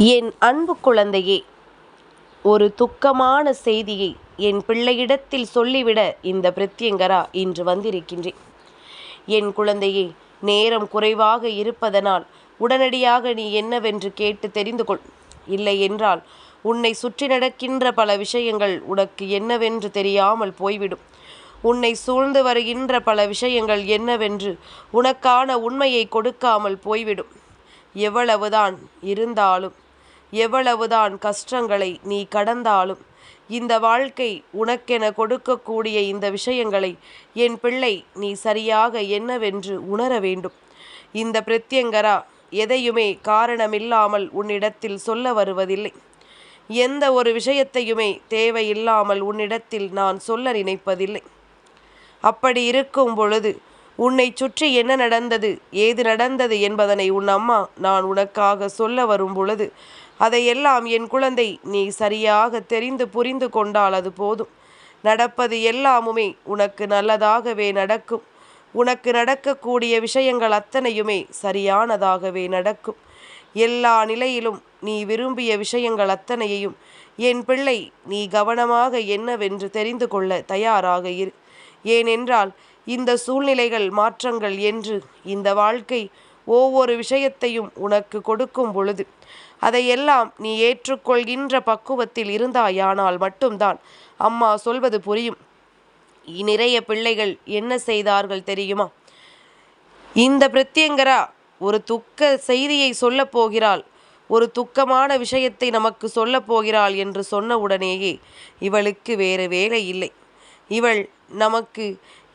என் அன்பு குழந்தையே ஒரு துக்கமான செய்தியை என் பிள்ளையிடத்தில் சொல்லிவிட இந்த பிரத்யங்கரா இன்று வந்திருக்கின்றேன். என் குழந்தையே நேரம் குறைவாக இருப்பதனால் உடனடியாக நீ என்னவென்று கேட்டு தெரிந்து கொள். இல்லை என்றால் உன்னை சுற்றி நடக்கின்ற பல விஷயங்கள் உனக்கு என்னவென்று தெரியாமல் போய்விடும். உன்னை சூழ்ந்து வருகின்ற பல விஷயங்கள் என்னவென்று உனக்கான உண்மையை கொடுக்காமல் போய்விடும். எவ்வளவுதான் இருந்தாலும் எவ்வளவுதான் கஷ்டங்களை நீ கடந்தாலும் இந்த வாழ்க்கை உனக்கென கொடுக்கக்கூடிய இந்த விஷயங்களை என் பிள்ளை நீ சரியாக என்னவென்று உணர வேண்டும். இந்த பிரத்யங்கரா எதையுமே காரணமில்லாமல் உன்னிடத்தில் சொல்ல வருவதில்லை. எந்த ஒரு விஷயத்தையுமே தேவையில்லாமல் உன்னிடத்தில் நான் சொல்ல நினைப்பதில்லை. அப்படி இருக்கும் பொழுது உன்னை சுற்றி என்ன நடந்தது? ஏது நடந்தது என்பதனை உன் அம்மா நான் உனக்காக சொல்ல வரும் பொழுது அதையெல்லாம் என் குழந்தை நீ சரியாக தெரிந்து புரிந்து கொண்டால் அது போதும். நடப்பது எல்லாமுமே உனக்கு நல்லதாகவே நடக்கும். உனக்கு நடக்கக்கூடிய விஷயங்கள் அத்தனையுமே சரியானதாகவே நடக்கும். எல்லா நிலையிலும் நீ விரும்பிய விஷயங்கள் அத்தனையையும் என் பிள்ளை நீ கவனமாக என்னவென்று தெரிந்து கொள்ள தயாராக இரு. ஏனென்றால் இந்த சூழ்நிலைகள் மாற்றங்கள் என்று இந்த வாழ்க்கை ஒவ்வொரு விஷயத்தையும் உனக்கு கொடுக்கும் பொழுது அதையெல்லாம் நீ ஏற்றுக்கொள்கின்ற பக்குவத்தில் இருந்தாயானால் மட்டும்தான் அம்மா சொல்வது புரியும். நிறைய பிள்ளைகள் என்ன செய்தார்கள் தெரியுமா? இந்த பிரத்யங்கரா ஒரு துக்க செய்தியை சொல்லப் போகிறாள் ஒரு துக்கமான விஷயத்தை நமக்கு சொல்லப் போகிறாள் என்று சொன்ன உடனேயே இவளுக்கு வேறு வேலை இல்லை. இவள் நமக்கு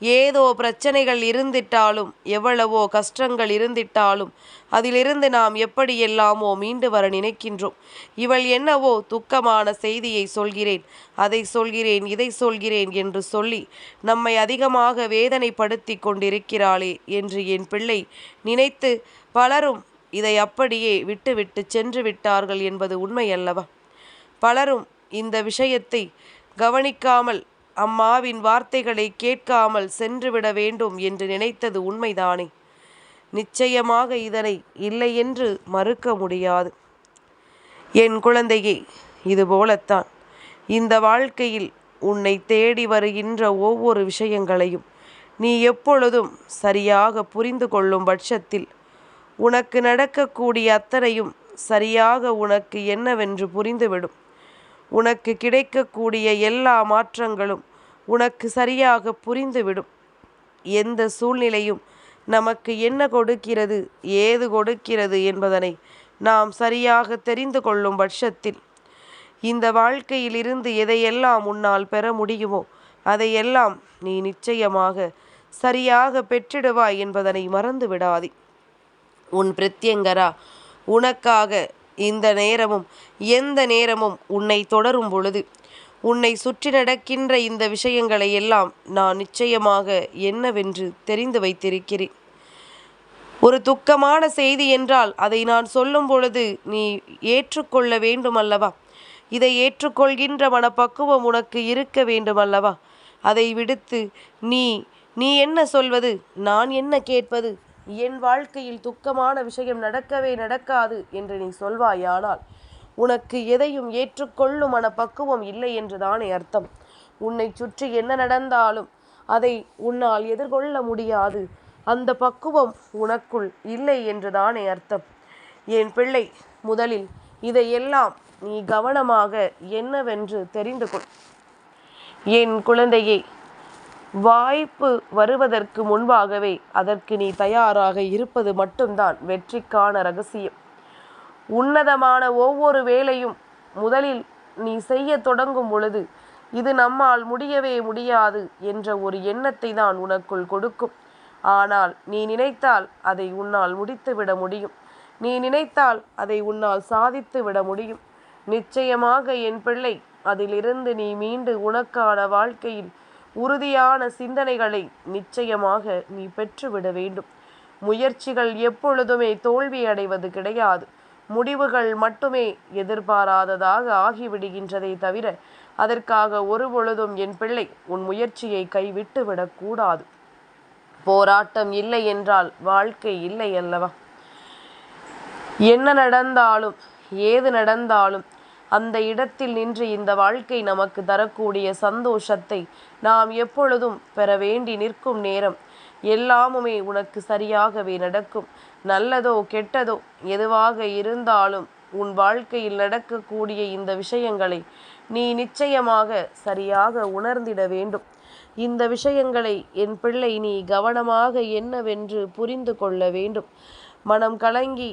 ஏதோ பிரச்சனைகள் இருந்திட்டாலும் எவ்வளவோ கஷ்டங்கள் இருந்திட்டாலும் அதிலிருந்து நாம் எப்படியெல்லாமோ மீண்டு வர நினைக்கின்றோம். இவள் என்னவோ துக்கமான செய்தியை சொல்கிறேன் அதை சொல்கிறேன் இதை சொல்கிறேன் என்று சொல்லி நம்மை அதிகமாக வேதனைப்படுத்தி கொண்டிருக்கிறாளே என்று என் பிள்ளை நினைத்து பலரும் இதை அப்படியே விட்டுவிட்டு சென்று விட்டார்கள் என்பது உண்மையல்லவா? பலரும் இந்த விஷயத்தை கவனிக்காமல் அம்மாவின் வார்த்தைகளை கேட்காமல் சென்றுவிட வேண்டும் என்று நினைத்தது உண்மைதானே? நிச்சயமாக இதனை இல்லை என்று மறுக்க முடியாது. என் குழந்தையே இது போலத்தான் இந்த வாழ்க்கையில் உன்னை தேடி வருகின்ற ஒவ்வொரு விஷயங்களையும் நீ எப்பொழுதும் சரியாக புரிந்து கொள்ளும் பட்சத்தில் உனக்கு நடக்கக்கூடிய அத்தனையும் சரியாக உனக்கு என்னவென்று புரிந்துவிடும். உனக்கு கிடைக்கக்கூடிய எல்லா மாற்றங்களும் உனக்கு சரியாக புரிந்துவிடும். எந்த சூழ்நிலையும் நமக்கு என்ன கொடுக்கிறது ஏது கொடுக்கிறது என்பதனை நாம் சரியாக தெரிந்து கொள்ளும் பட்சத்தில் இந்த வாழ்க்கையிலிருந்து எதையெல்லாம் உன்னால் பெற முடியுமோ அதையெல்லாம் நீ நிச்சயமாக சரியாக பெற்றிடுவாய் என்பதனை மறந்து விடாதே உன் பிரத்யங்கரா உனக்காக இந்த நேரமும் எந்த நேரமும் உன்னை தொடரும் பொழுது உன்னை சுற்றி நடக்கின்ற இந்த விஷயங்களை எல்லாம் நான் நிச்சயமாக என்னவென்று தெரிந்து வைத்திருக்கிறேன். ஒரு துக்கமான செய்தி என்றால் அதை நான் சொல்லும் பொழுது நீ ஏற்றுக்கொள்ள வேண்டும் அல்லவா இதை ஏற்றுக்கொள்கின்ற மனப்பக்குவம் உனக்கு இருக்க வேண்டும் அல்லவா அதை விடுத்து நீ நீ என்ன சொல்வது? நான் என்ன கேட்பது? என் வாழ்க்கையில் துக்கமான விஷயம் நடக்கவே நடக்காது என்று நீ சொல்வாயானால் உனக்கு எதையும் ஏற்றுக்கொள்ளும் மனப்பக்குவம் இல்லை என்றுதானே அர்த்தம். உன்னை சுற்றி என்ன நடந்தாலும் அதை உன்னால் எதிர்கொள்ள முடியாது. அந்த பக்குவம் உனக்குள் இல்லை என்றுதானே அர்த்தம். என் பிள்ளை முதலில் இதையெல்லாம் நீ கவனமாக என்னவென்று தெரிந்து கொள். என் குழந்தையே வாய்ப்பு வருவதற்கு முன்பாகவே அதற்கு நீ தயாராக இருப்பது மட்டும்தான் வெற்றிக்கான ரகசியம். உன்னதமான ஒவ்வொரு வேலையும் முதலில் நீ செய்ய தொடங்கும் பொழுது இது நம்மால் முடியவே முடியாது என்ற ஒரு எண்ணத்தை தான் உனக்குள் கொடுக்கும். ஆனால் நீ நினைத்தால் அதை உன்னால் முடித்துவிட முடியும். நீ நினைத்தால் அதை உன்னால் சாதித்து விட முடியும். நிச்சயமாக என் பிள்ளை அதிலிருந்து நீ மீண்டு உனக்கான வாழ்க்கையில் உறுதியான சிந்தனைகளை நிச்சயமாக நீ பெற்றுவிட வேண்டும். முயற்சிகள் எப்பொழுதுமே தோல்வி அடைவது கிடையாது. முடிவுகள் மட்டுமே எதிர்பாராததாக ஆகிவிடுகின்றதை தவிர அதற்காக ஒரு பொழுதும் என் பிள்ளை உன் முயற்சியை கைவிட்டு விடக்கூடாது போராட்டம் இல்லை என்றால் வாழ்க்கை இல்லை அல்லவா? என்ன நடந்தாலும் ஏது நடந்தாலும் அந்த இடத்தில் நின்று இந்த வாழ்க்கை நமக்கு தரக்கூடிய சந்தோஷத்தை நாம் எப்பொழுதும் பெற வேண்டி நிற்கும் நேரம் எல்லாமுமே உனக்கு சரியாகவே நடக்கும். நல்லதோ கெட்டதோ எதுவாக இருந்தாலும் உன் வாழ்க்கையில் நடக்கக்கூடிய இந்த விஷயங்களை நீ நிச்சயமாக சரியாக உணர்ந்திட வேண்டும். இந்த விஷயங்களை என் பிள்ளை நீ கவனமாக என்னவென்று புரிந்து கொள்ள வேண்டும். மனம் கலங்கி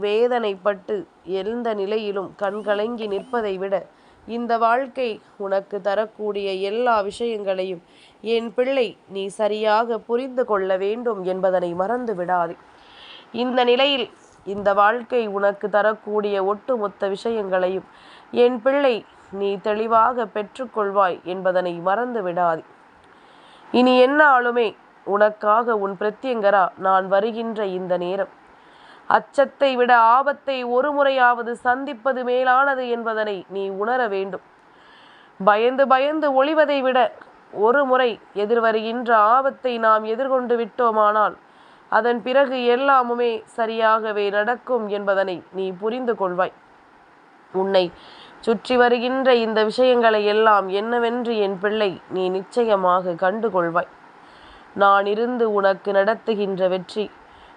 வேதனைப்பட்டு எந்த நிலையிலும் கண்கலங்கி நிற்பதை விட இந்த வாழ்க்கை உனக்கு தரக்கூடிய எல்லா விஷயங்களையும் என் பிள்ளை நீ சரியாக புரிந்து கொள்ள வேண்டும் என்பதனை மறந்து விடாதே. இந்த நிலையில் இந்த வாழ்க்கை உனக்கு தரக்கூடிய ஒட்டுமொத்த விஷயங்களையும் என் பிள்ளை நீ தெளிவாக பெற்றுக்கொள்வாய் என்பதனை மறந்து விடாதே. இனி என்னாலுமே உனக்காக உன் பிரத்யங்கரா நான் வருகின்ற இந்த நேரம் அச்சத்தை விட ஆபத்தை ஒரு முறையாவது சந்திப்பது மேலானது என்பதனை நீ உணர வேண்டும். பயந்து பயந்து ஒளிவதை விட ஒரு முறை எதிர்வருகின்ற ஆபத்தை நாம் எதிர்கொண்டு விட்டோமானால் அதன் பிறகு எல்லாமுமே சரியாகவே நடக்கும் என்பதனை நீ புரிந்து கொள்வாய். உன்னை சுற்றி வருகின்ற இந்த விஷயங்களை எல்லாம் என்னவென்று என் பிள்ளை நீ நிச்சயமாக கண்டுகொள்வாய் நான் இருந்து உனக்கு நடத்துகின்ற வெற்றி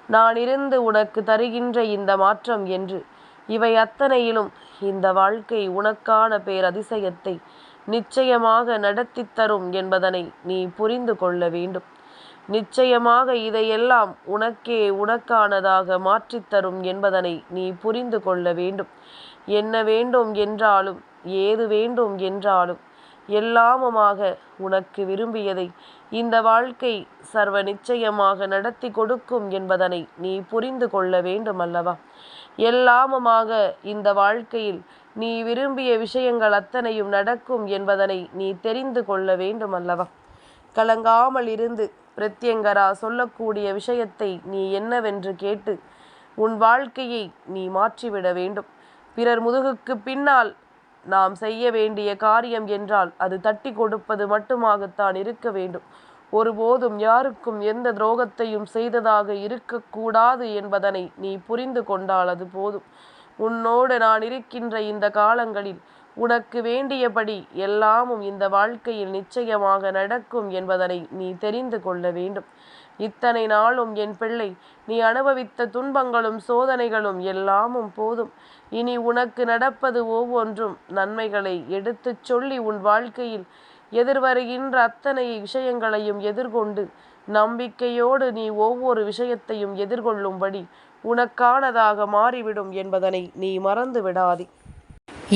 நான் இருந்து உனக்கு தருகின்ற இந்த மாற்றம் என்று. இவை அத்தனையிலும் இந்த வாழ்க்கை உனக்கான பேரதிசயத்தை நிச்சயமாக நடத்தி தரும் என்பதனை நீ புரிந்து கொள்ள வேண்டும். நிச்சயமாக இதையெல்லாம் உனக்கே உனக்கானதாக மாற்றித்தரும் என்பதனை நீ புரிந்து கொள்ள வேண்டும். என்ன வேண்டும் என்றாலும் ஏது வேண்டும் என்றாலும் எல்லாமுமாக உனக்கு விரும்பியதை இந்த வாழ்க்கை சர்வ நிச்சயமாக நடத்தி கொடுக்கும் என்பதனை நீ புரிந்து கொள்ள வேண்டும் அல்லவா எல்லாமுமாக இந்த வாழ்க்கையில் நீ விரும்பிய விஷயங்கள் அத்தனையும் நடக்கும் என்பதனை நீ தெரிந்து கொள்ள வேண்டும் அல்லவா கலங்காமல் இருந்து பிரத்யங்கரா சொல்லக்கூடிய விஷயத்தை நீ என்னவென்று கேட்டு உன் வாழ்க்கையை நீ மாற்றிவிட வேண்டும். பிறர் முதுகுக்கு பின்னால் நாம் செய்ய வேண்டிய காரியம் என்றால் அது தட்டி கொடுப்பது மட்டுமாகத்தான் இருக்க வேண்டும். ஒருபோதும் யாருக்கும் எந்த துரோகத்தையும் செய்ததாக இருக்கக்கூடாது என்பதனை நீ புரிந்து கொண்டால் அது போதும். உன்னோடு நான் இருக்கின்ற இந்த காலங்களில் உனக்கு வேண்டியபடி எல்லாமும் இந்த வாழ்க்கையில் நிச்சயமாக நடக்கும் என்பதனை நீ தெரிந்து கொள்ள வேண்டும். இத்தனை நாளும் என் பிள்ளை நீ அனுபவித்த துன்பங்களும் சோதனைகளும் எல்லாமும் போதும். இனி உனக்கு நடப்பது ஒவ்வொன்றும் நன்மைகளை எடுத்துச் சொல்லி உன் வாழ்க்கையில் எதிர்வருகின்ற அத்தனை விஷயங்களையும் எதிர்கொண்டு நம்பிக்கையோடு நீ ஒவ்வொரு விஷயத்தையும் எதிர்கொள்ளும்படி உனக்கானதாக மாறிவிடும் என்பதனை நீ மறந்து விடாதே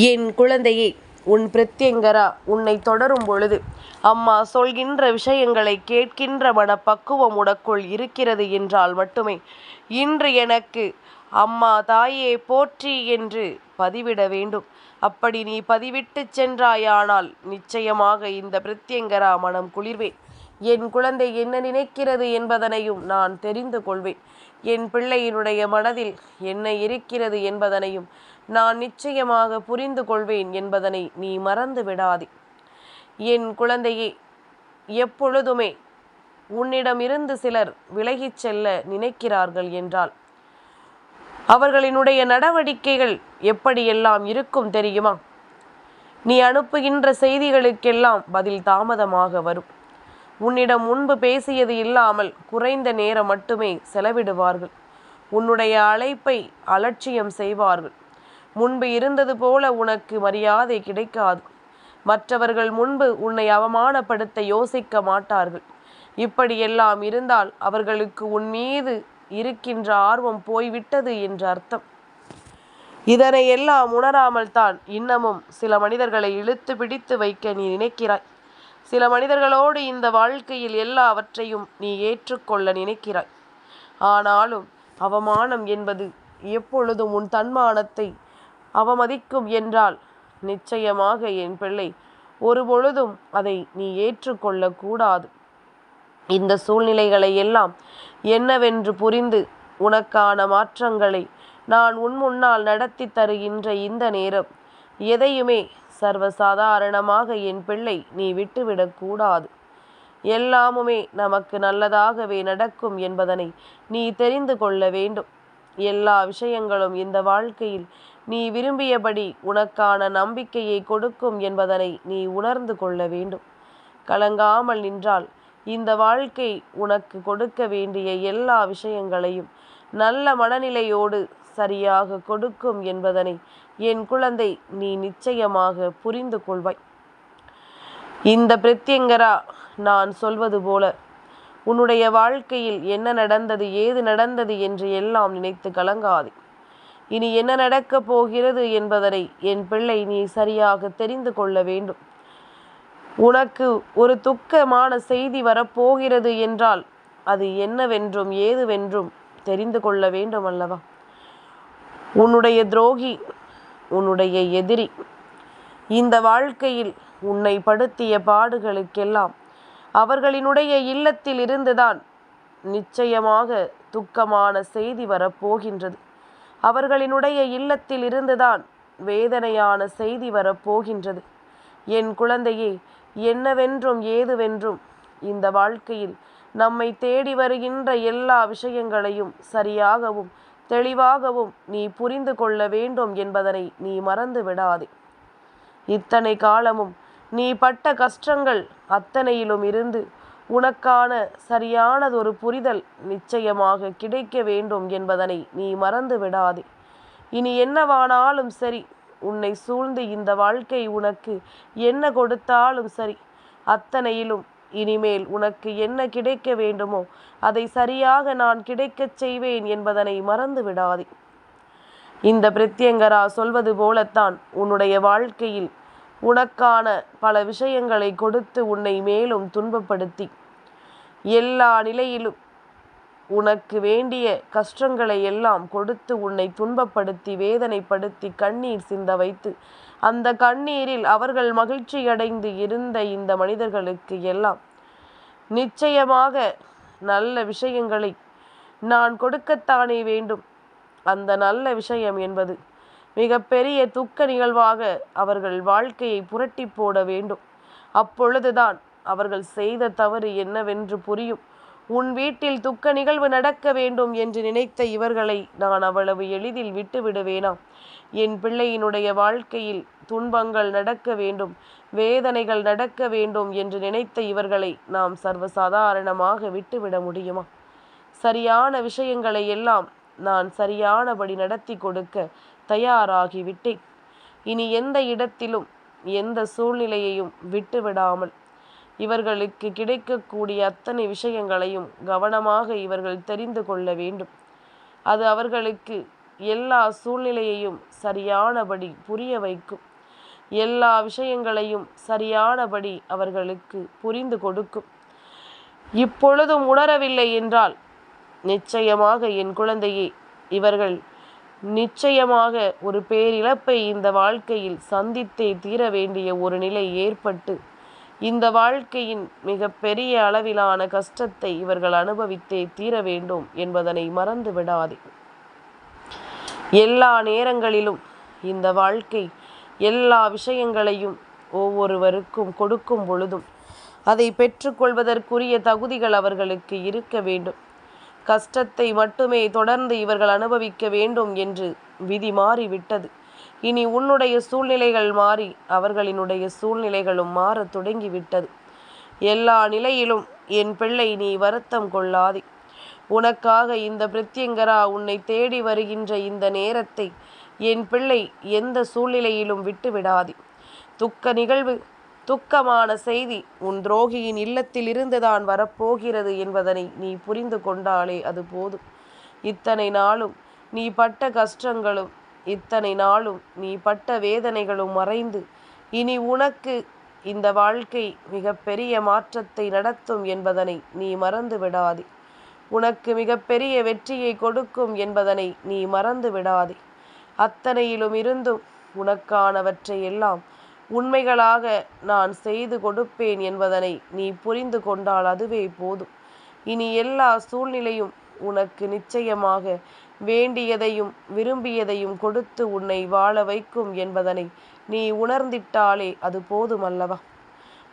என் குழந்தையே உன் பிரத்யங்கரா உன்னை தொடரும் பொழுது. அம்மா சொல்கின்ற விஷயங்களை கேட்கின்ற மனப்பக்குவம் உனக்குள் இருக்கிறது என்றால் மட்டுமே. இன்று எனக்கு அம்மா தாயே போற்றி என்று பதிவிட வேண்டும். அப்படி நீ பதிவிட்டு சென்றாயானால் நிச்சயமாக இந்த பிரத்யங்கரா மனம் குளிர்வேன். என் குழந்தை என்ன நினைக்கிறது என்பதனையும் நான் தெரிந்து கொள்வேன். என் பிள்ளையினுடைய மனதில் என்ன இருக்கிறது என்பதனையும் நான் நிச்சயமாக புரிந்து கொள்வேன் என்பதனை நீ மறந்து விடாதே என் குழந்தையே எப்பொழுதுமே உன்னிடமிருந்து சிலர் விலகிச் செல்ல நினைக்கிறார்கள் என்றால் அவர்களினுடைய நடவடிக்கைகள் எப்படியெல்லாம் இருக்கும் தெரியுமா? நீ அனுப்புகின்ற செய்திகளுக்கெல்லாம் பதில் தாமதமாக வரும். உன்னிடம் முன்பு பேசியது இல்லாமல் குறைந்த நேரம் மட்டுமே செலவிடுவார்கள். உன்னுடைய அழைப்பை அலட்சியம் செய்வார்கள். முன்பு இருந்தது போல உனக்கு மரியாதை கிடைக்காது. மற்றவர்கள் முன்பு உன்னை அவமானப்படுத்த யோசிக்க மாட்டார்கள். இப்படியெல்லாம் இருந்தால் அவர்களுக்கு உன் மீது இருக்கின்ற ஆர்வம் போய்விட்டது என்று அர்த்தம். இதனை எல்லாம் உணராமல் தான் இன்னமும் சில மனிதர்களை இழுத்து பிடித்து வைக்க நீ நினைக்கிறாய். சில மனிதர்களோடு இந்த வாழ்க்கையில் எல்லாவற்றையும் நீ ஏற்றுக்கொள்ள நினைக்கிறாய். ஆனாலும் அவமானம் என்பது எப்பொழுதும் உன் தன்மானத்தை அவமதிக்கும் என்றால் நிச்சயமாக என் பிள்ளை ஒருபொழுதும் அதை நீ ஏற்றுக்கொள்ளக்கூடாது இந்த சூழ்நிலைகளை எல்லாம் என்னவென்று புரிந்து உனக்கான மாற்றங்களை நான் உன் முன்னால் நடத்தி தருகின்ற இந்த நேரம் எதையுமே சர்வசாதாரணமாக என் பிள்ளை நீ விட்டுவிடக்கூடாது எல்லாமுமே நமக்கு நல்லதாகவே நடக்கும் என்பதனை நீ தெரிந்து கொள்ள வேண்டும். எல்லா விஷயங்களும் இந்த வாழ்க்கையில் நீ விரும்பியபடி உனக்கான நம்பிக்கையை கொடுக்கும் என்பதனை நீ உணர்ந்து கொள்ள வேண்டும். கலங்காமல் நின்றால் இந்த வாழ்க்கை உனக்கு கொடுக்க வேண்டிய எல்லா விஷயங்களையும் நல்ல மனநிலையோடு சரியாக கொடுக்கும் என்பதனை என் குழந்தை நீ நிச்சயமாக புரிந்து கொள்வாய். இந்த பிரத்யங்கரா நான் சொல்வது போல உன்னுடைய வாழ்க்கையில் என்ன நடந்தது ஏது நடந்தது என்று எல்லாம் நினைத்து கலங்காதே. இனி என்ன நடக்கப் போகிறது என்பதனை என் பிள்ளை நீ சரியாக தெரிந்து கொள்ள வேண்டும். உனக்கு ஒரு துக்கமான செய்தி வரப்போகிறது என்றால் அது என்னவென்றும் ஏதுவென்றும் தெரிந்து கொள்ள வேண்டும் அல்லவா? உன்னுடைய துரோகி உன்னுடைய எதிரி இந்த வாழ்க்கையில் உன்னை படுத்திய பாடுகளுக்கெல்லாம் அவர்களினுடைய இல்லத்தில் இருந்துதான் நிச்சயமாக துக்கமான செய்தி வரப்போகின்றது. அவர்களினுடைய இல்லத்தில் இருந்துதான் வேதனையான செய்தி வரப்போகின்றது என் குழந்தையே என்னவென்றும் ஏதுவென்றும் இந்த வாழ்க்கையில் நம்மை தேடி வருகின்ற எல்லா விஷயங்களையும் சரியாகவும் தெளிவாகவும் நீ புரிந்து கொள்ள வேண்டும் என்பதனை நீ மறந்து விடாதே. இத்தனை காலமும் நீ பட்ட கஷ்டங்கள் அத்தனையிலும் இருந்து உனக்கான சரியானதொரு புரிதல் நிச்சயமாக கிடைக்க வேண்டும் என்பதனை நீ மறந்து விடாதே. இனி என்னவானாலும் சரி உன்னை சூழ்ந்து இந்த வாழ்க்கை உனக்கு என்ன கொடுத்தாலும் சரி அத்தனையிலும் இனிமேல் உனக்கு என்ன கிடைக்க வேண்டுமோ அதை சரியாக நான் கிடைக்கச் செய்வேன் என்பதனை மறந்து விடாதே. இந்த பிரத்யங்கரா சொல்வது போலத்தான் உன்னுடைய வாழ்க்கையில் உனக்கான பல விஷயங்களை கொடுத்து உன்னை மேலும் துன்பப்படுத்தி. எல்லா நிலையிலும் உனக்கு வேண்டிய கஷ்டங்களை எல்லாம் கொடுத்து உன்னை துன்பப்படுத்தி வேதனைப்படுத்தி கண்ணீர் சிந்த வைத்து அந்த கண்ணீரில் அவர்கள் மகிழ்ச்சியடைந்து இருந்த இந்த மனிதர்களுக்கு எல்லாம் நிச்சயமாக நல்ல விஷயங்களை நான் கொடுக்கத்தானே வேண்டும். அந்த நல்ல விஷயம் என்பது மிகப்பெரிய துக்க நிகழ்வாக அவர்கள் வாழ்க்கையை புரட்டி போட வேண்டும். அப்பொழுதுதான் அவர்கள் செய்த தவறு என்னவென்று புரியும். உன் வீட்டில் துக்க நிகழ்வு நடக்க வேண்டும் என்று நினைத்த இவர்களை நான் அவ்வளவு எளிதில் விட்டுவிடுவேனாம் என் பிள்ளையினுடைய வாழ்க்கையில் துன்பங்கள் நடக்க வேண்டும் வேதனைகள் நடக்க வேண்டும் என்று நினைத்த இவர்களை நாம் சர்வசாதாரணமாக விட்டுவிட முடியுமா? சரியான விஷயங்களை எல்லாம் நான் சரியானபடி நடத்தி கொடுக்க தயாராகிவிட்டேன். இனி எந்த இடத்திலும் எந்த சூழ்நிலையையும் விட்டுவிடாமல் இவர்களுக்கு கிடைக்கக்கூடிய அத்தனை விஷயங்களையும் கவனமாக இவர்கள் தெரிந்து கொள்ள வேண்டும். அது அவர்களுக்கு எல்லா சூழ்நிலையையும் சரியானபடி புரிய வைக்கும். எல்லா விஷயங்களையும் சரியானபடி அவர்களுக்கு புரிந்து கொடுக்கும். இப்பொழுதும் உணரவில்லை என்றால் நிச்சயமாக என் குழந்தையே இவர்கள் நிச்சயமாக ஒரு பேரிழப்பை இந்த வாழ்க்கையில் சந்தித்தே தீர வேண்டிய ஒரு நிலை ஏற்பட்டு இந்த வாழ்க்கையின் மிக பெரிய அளவிலான கஷ்டத்தை இவர்கள் அனுபவித்தே தீர வேண்டும் என்பதனை மறந்து விடாதே. எல்லா நேரங்களிலும் இந்த வாழ்க்கை எல்லா விஷயங்களையும் ஒவ்வொருவருக்கும் கொடுக்கும் பொழுதும் அதை பெற்றுக்கொள்வதற்குரிய தகுதிகள் அவர்களுக்கு இருக்க வேண்டும். கஷ்டத்தை மட்டுமே தொடர்ந்து இவர்கள் அனுபவிக்க வேண்டும் என்று விதி மாறிவிட்டது. இனி உன்னுடைய சூழ்நிலைகள் மாறி அவர்களினுடைய சூழ்நிலைகளும் மாறத் தொடங்கிவிட்டது. எல்லா நிலையிலும் என் பிள்ளை நீ வருத்தம் கொள்ளாதே. உனக்காக இந்த பிரத்யங்கரா உன்னை தேடி வருகின்ற இந்த நேரத்தை என் பிள்ளை எந்த சூழ்நிலையிலும் விட்டுவிடாதே. துக்க நிகழ்வு துக்கமான செய்தி உன் துரோகியின் இல்லத்தில் இருந்துதான் வரப்போகிறது என்பதனை நீ புரிந்து கொண்டாலே அது போதும். இத்தனை நாளும் நீ பட்ட கஷ்டங்களும் இத்தனை நாளும் நீ பட்ட வேதனைகளும் மறைந்து இனி உனக்கு இந்த வாழ்க்கை மிகப்பெரிய மாற்றத்தை நடத்தும் என்பதனை நீ மறந்து விடாதே. உனக்கு மிகப்பெரிய வெற்றியை கொடுக்கும் என்பதனை நீ மறந்து விடாதே. அத்தனையிலும் இருந்தும் உனக்கானவற்றை எல்லாம் உண்மைகளாக நான் செய்து கொடுப்பேன் என்பதனை நீ புரிந்து கொண்டால் அதுவே போதும். இனி எல்லா சூழ்நிலையும் உனக்கு நிச்சயமாக வேண்டியதையும் விரும்பியதையும் கொடுத்து உன்னை வாழ வைக்கும் என்பதனை நீ உணர்ந்திட்டாலே அது போதுமல்லவா?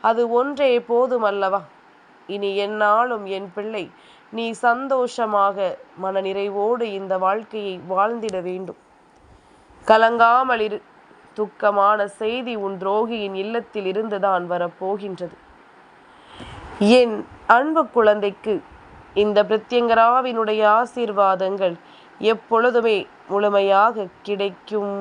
அது ஒன்றே போதுமல்லவா? இனி என்னாலும் என் பிள்ளை நீ சந்தோஷமாக மனநிறைவோடு இந்த வாழ்க்கையை வாழ்ந்திட வேண்டும். கலங்காமல் இரு துக்கமான செய்தி உன் துரோகியின் இல்லத்தில் இருந்துதான் வரப்போகின்றது. என் அன்பு குழந்தைக்கு இந்த பிரத்யங்கராவினுடைய ஆசீர்வாதங்கள் எப்பொழுதுமே முழுமையாக கிடைக்கும்.